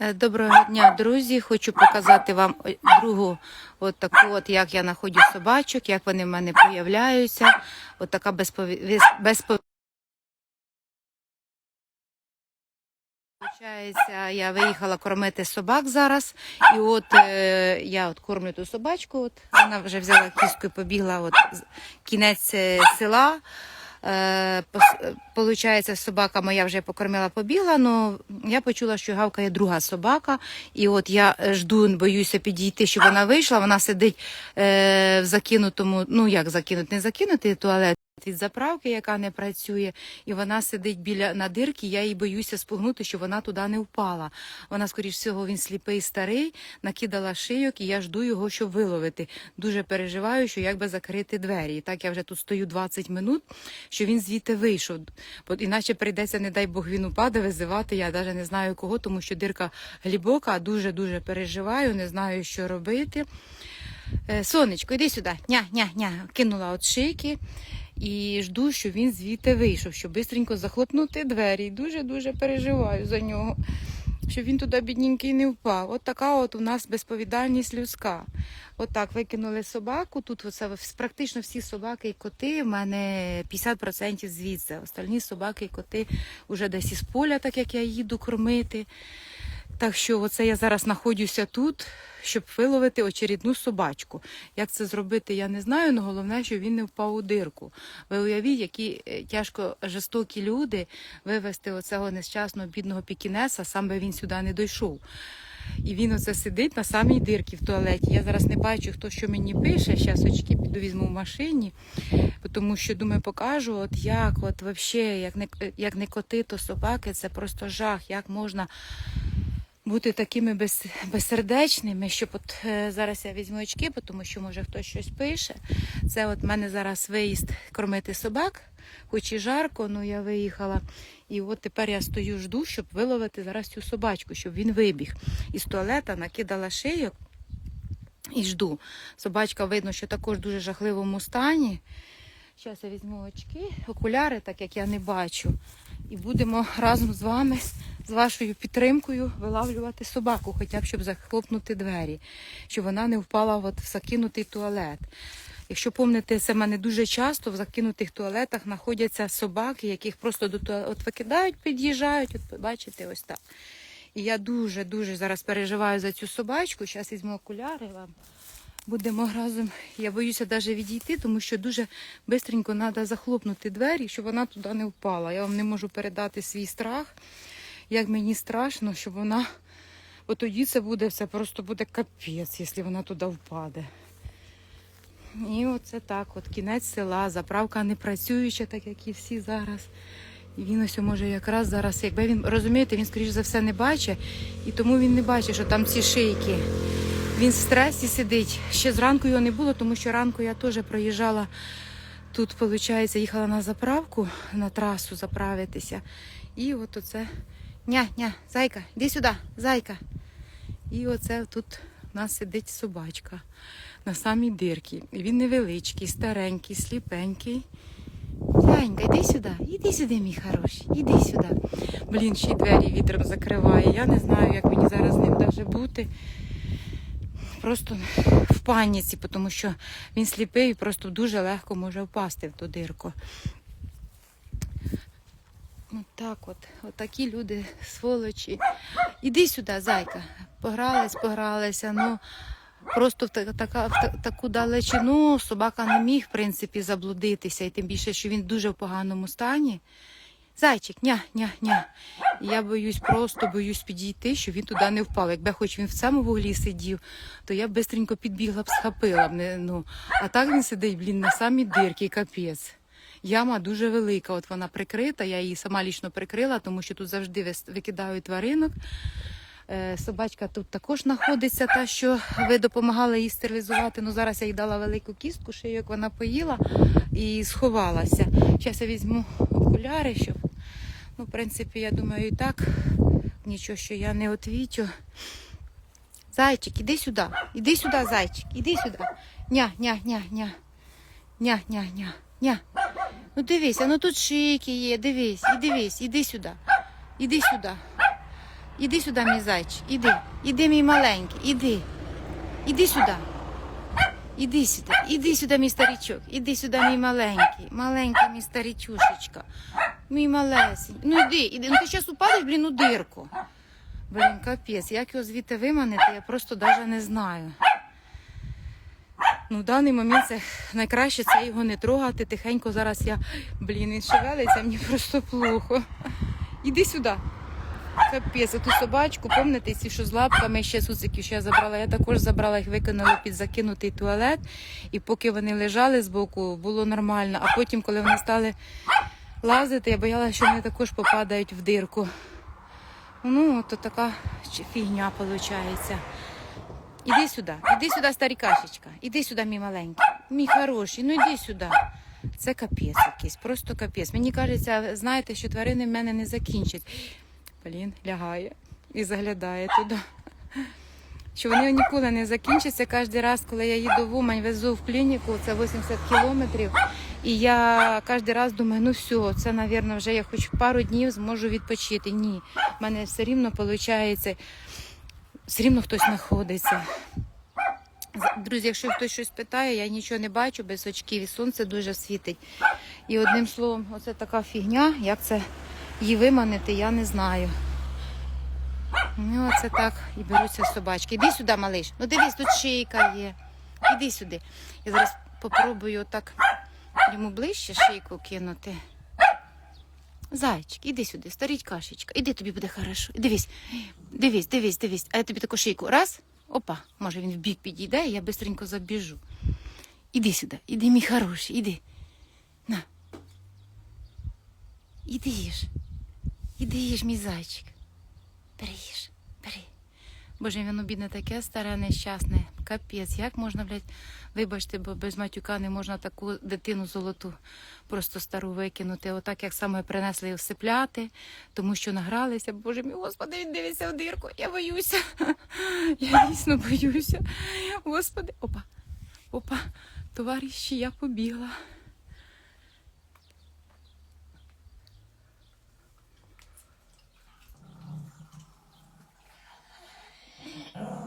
Е, Доброго дня, друзі. Хочу показати вам другу, от таку, от як я знаходжу собачок, як вони в мене появляються. От така безпові... безпо... Получається, я виїхала кормити собак зараз, і от е, я от кормлю ту собачку. От вона вже взяла кістку і побігла. От кінець е, села. Е, Получається, собака моя вже покормила, побігла. але я почула, що гавкає друга собака. І от я жду, боюся підійти, щоб вона вийшла. Вона сидить е, в закинутому, ну як закинути, не закинутий туалет. Від заправки, яка не працює, і вона сидить біля на дирки. Я їй боюся спугнути, щоб вона туди не впала. Вона, скоріш всього, він сліпий старий, накидала шийок, і я жду його, щоб виловити. Дуже переживаю, що як би закрити двері. І так я вже тут стою 20 минут, що він звідти вийшов. Бо іначе прийдеться, не дай Бог, він упаде, визивати. Я навіть не знаю кого, тому що дирка глибока, дуже дуже переживаю, не знаю, що робити. Е, Сонечко, іди сюди. Ня, ня, ня. Кинула от шийки і жду, що він звідти вийшов, щоб швидко захлопнути двері. І дуже-дуже переживаю за нього, щоб він туди бідненький не впав. От така от у нас безповідальність людська. От так викинули собаку. Тут оце практично всі собаки і коти. в мене 50% звідси. Остальні собаки і коти вже десь із поля, так як я їду кормити. Так що оце я зараз знаходжуся тут, щоб виловити очередну собачку. Як це зробити, я не знаю, але головне, щоб він не впав у дирку. Ви уявіть, які е, тяжко жорстокі люди вивезти оцього нещасного бідного пікінеса, сам би він сюди не дійшов. І він оце сидить на самій дирці в туалеті. Я зараз не бачу, хто що мені пише. Зараз очки піду візьму в машині, тому що думаю, покажу, от як, от вообще, як не як не коти, то собаки, це просто жах. Як можна бути такими без, безсердечними, щоб от е, зараз я візьму очки, тому що може хтось щось пише. Це от в мене зараз виїзд кормити собак, хоч і жарко, ну я виїхала. І от тепер я стою, жду, щоб виловити зараз цю собачку, щоб він вибіг. Із туалета накидала шийок і жду. Собачка видно, що також в дуже жахливому стані. Зараз я візьму очки, окуляри, так як я не бачу. І будемо разом з вами, з вашою підтримкою, вилавлювати собаку, хоча б щоб захлопнути двері, щоб вона не впала от в закинутий туалет. Якщо пам'ятаєте, це в мене дуже часто в закинутих туалетах знаходяться собаки, яких просто до туалету от викидають, під'їжджають. От бачите, ось так. І я дуже-дуже зараз переживаю за цю собачку. Зараз візьму окуляри вам. Будемо разом. Я боюся навіть відійти, тому що дуже швидко треба захлопнути двері, щоб вона туди не впала. Я вам не можу передати свій страх, як мені страшно, щоб вона. Бо тоді це буде все просто буде капець, якщо вона туди впаде. І оце так, от кінець села, заправка не працююча, так як і всі зараз. І він ось може якраз зараз, якби він розумієте, він скоріш за все не бачить, і тому він не бачить, що там ці шийки. Він в стресі сидить. Ще зранку його не було, тому що ранку я теж проїжджала тут, виходить, їхала на заправку, на трасу заправитися. І от оце ня, ня, зайка, іди сюди, зайка. І оце тут у нас сидить собачка на самій дирці. Він невеличкий, старенький, сліпенький. Зянька, іди сюди, іди сюди, мій хороший, іди сюди. Блін, ще й двері вітром закриває. Я не знаю, як мені зараз з ним даже бути. Просто в паніці, тому що він сліпий і просто дуже легко може впасти в ту дирку. Ну так от, от люди, сволочі. Іди сюди, зайка. Погрались, погралися. Ну просто в, та- така, в та- таку далечину собака не міг, в принципі, заблудитися. І тим більше, що він дуже в поганому стані. Зайчик, ня, ня, ня. Я боюсь, просто боюсь підійти, щоб він туди не впав. Якби хоч він в цьому вуглі сидів, то я б швидко підбігла б, схопила б. Ну. А так він сидить, блін, на самій дирці, капець. Яма дуже велика, от вона прикрита, я її сама лічно прикрила, тому що тут завжди викидають тваринок. Е, Собачка тут також знаходиться, та, що ви допомагали їй стерилізувати. Ну зараз я їй дала велику кістку, шийок вона поїла і сховалася. Зараз я візьму окуляри, щоб, ну, в принципі, я думаю, і так нічого, що я не отвічу. Зайчик, іди сюди, іди сюди, зайчик, іди сюди. Ня, ня, ня, ня. Ня, ня, ня, ня. Ну дивись, а ну тут шийки є, дивись, і дивись, іди сюди. Іди сюди. Іди сюди, мій зайчик, іди. Іди, мій маленький, іди. Іди сюди. Іди сюди, іди сюди, мій старічок, іди сюди, мій маленький, маленький мій старічушечка. Мій малесенький. Ну йди, іди. Ну ти зараз упадеш, блін, у дирку. Блін, капець, як його звідти виманити, я просто навіть не знаю. Ну, в даний момент це найкраще це його не трогати. Тихенько зараз я, блін, він шевелиться, мені просто плохо. Іди сюди. Капець, а ту собачку, пам'ятаєте, ці, що з лапками ще суциків, що я забрала. Я також забрала їх, викинула під закинутий туалет. І поки вони лежали збоку, було нормально. А потім, коли вони стали лазити, я боялася, що вони також попадають в дирку. Ну, то така фігня виходить. Іди сюди, іди сюди, старікашечка. Іди сюди, мій маленький. Мій хороший, ну іди сюди. Це капець якийсь, просто капець. Мені кажеться, знаєте, що тварини в мене не закінчать. Блін, лягає і заглядає туди. Що вони ніколи не закінчаться. Кожен раз, коли я їду в Умань, везу в клініку, це 80 кілометрів. І я кожен раз думаю, ну все, це, мабуть, вже я хоч пару днів зможу відпочити. Ні, в мене все рівно виходить, все рівно хтось знаходиться. Друзі, якщо хтось щось питає, я нічого не бачу без очків, і сонце дуже світить. І одним словом, оце така фігня, як це її виманити, я не знаю. Ну, оце так і беруться собачки. Іди сюди, малиш. Ну дивись, тут шийка є. Іди сюди. Я зараз попробую отак йому ближче шийку кинути. Зайчик, іди сюди, старіть кашечка. Іди тобі буде хорошо. Дивись, дивись, дивись, дивись. А я тобі таку шийку. Раз. Опа, може він в бік підійде, і я бистренько забіжу. Іди сюди, іди, мій хороший, іди. На. Іди їж. Іди їж, мій зайчик. Бери їж, бери. Боже, воно бідне таке старе, нещасне. Капець, як можна, блядь, вибачте, бо без матюка не можна таку дитину золоту просто стару викинути. Отак, як саме принесли всипляти, тому що награлися. Боже мій Господи, він дивиться в дирку. Я боюся. Я дійсно боюся. Господи, опа, опа, товариші, я побігла.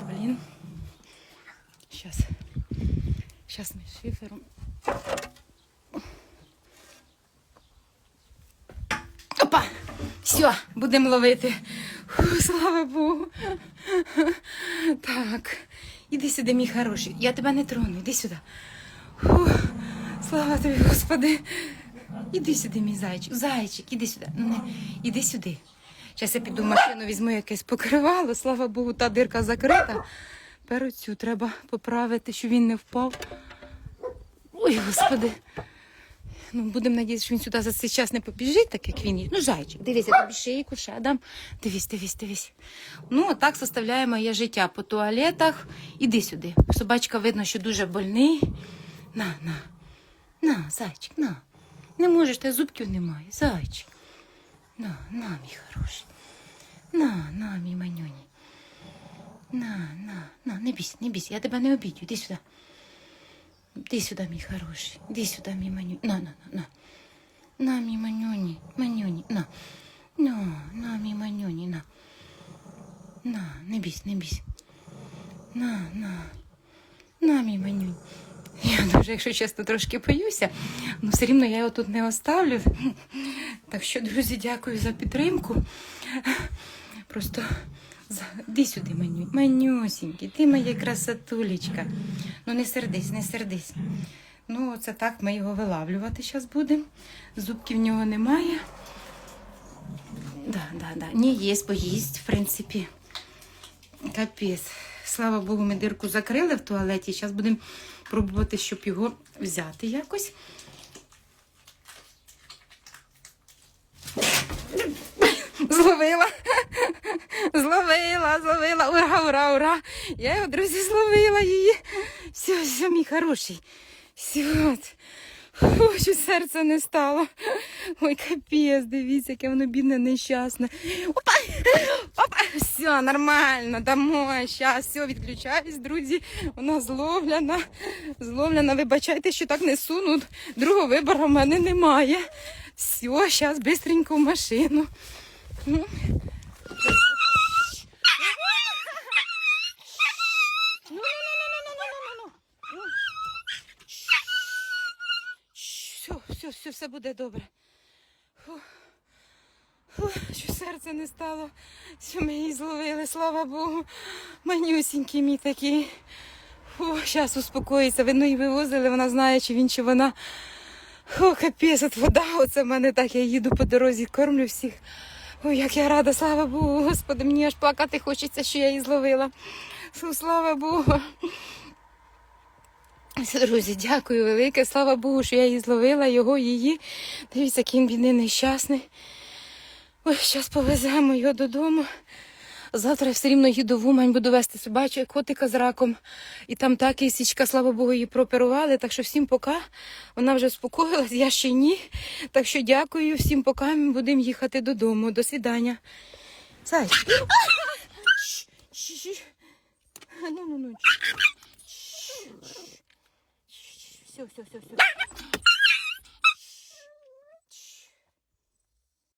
Блін. Сейчас. Сейчас ми з шифером. Опа! Все, будемо ловити. Фу, слава Богу. Так. Іди сюди, мій хороший. Я тебе не трону, іди сюди. Фу, слава тобі, Господи. Іди сюди, мій зайчик. Зайчик, іди сюди. Ну, не, Іди сюди. Зараз я піду в машину, візьму якесь покривало. Слава Богу, та дирка закрита. Тепер цю треба поправити, щоб він не впав. Ой, господи. Ну, будемо надіятися, що він сюди за цей час не побіжить, так як він є. Ну, зайчик, дивись, я тобі шийку ще дам. Дивись, дивись, дивись. Ну, отак составляє моє життя по туалетах. Іди сюди. Собачка видно, що дуже больний. На, на. На, зайчик, на. Не можеш, та зубків немає. Зайчик. На, на, мій хороший. На, на, мій манюні. На, на, на, не бійся, не бійся, я тебе не обідю. Іди сюди. Іди сюди, мій хороший. Іди сюди, мій манюні. На, на, на, на. На, мій манюні, манюні, на. На, на, мій манюні, на. На, не бійся, не бійся. На, на. На, мій манюнь. Я дуже, якщо чесно, трошки боюся, але все рівно я його тут не оставлю. Так що, друзі, дякую за підтримку. Просто за... Сюди, маню. Манюсінький, ти моя красотулечка. Ну не сердись, не сердись. Ну, це так ми його вилавлювати зараз будемо. Зубків в нього немає. Да, да, да. Ні, є, поїсть, в принципі. Капець. Слава Богу, ми дирку закрили в туалеті. Зараз будемо пробувати, щоб його взяти якось. Зловила, Я його, друзі, зловила її. Все, все, мій хороший. Все. Фу, що серце не стало. Ой, капець, дивіться, яке воно бідне, нещасне. Опа! Опа! Все, нормально, домой. Щас, все, відключаюсь, друзі. Вона зловлена. Зловлена, вибачайте, що так несу. Ну, другого вибору в мене немає. Все, зараз бистренько в машину. Все буде добре. Фух. Фух, що серце не стало, що ми її зловили, слава Богу. Манюсінький мій такий. Зараз успокоїться. Видно, її вивозили, вона знає, чи він, чи вона. О, капець, от вода, оце в мене так, я їду по дорозі, кормлю всіх. Ой, як я рада, слава Богу, Господи, мені аж плакати хочеться, що я її зловила. Слава Богу. Друзі, дякую велике. Слава Богу, що я її зловила, його, її. Дивіться, який він бідний нещасний. Ой, зараз повеземо його додому. Завтра я все рівно їду в Умань, буду вести собачу котика з раком. І там так і січка, слава Богу, її прооперували. Так що всім пока. Вона вже спокоїлась, я ще ні. Так що дякую, всім пока. Ми будемо їхати додому. До свидання. Сай. Ну, ну, ну. Все, все, все, все.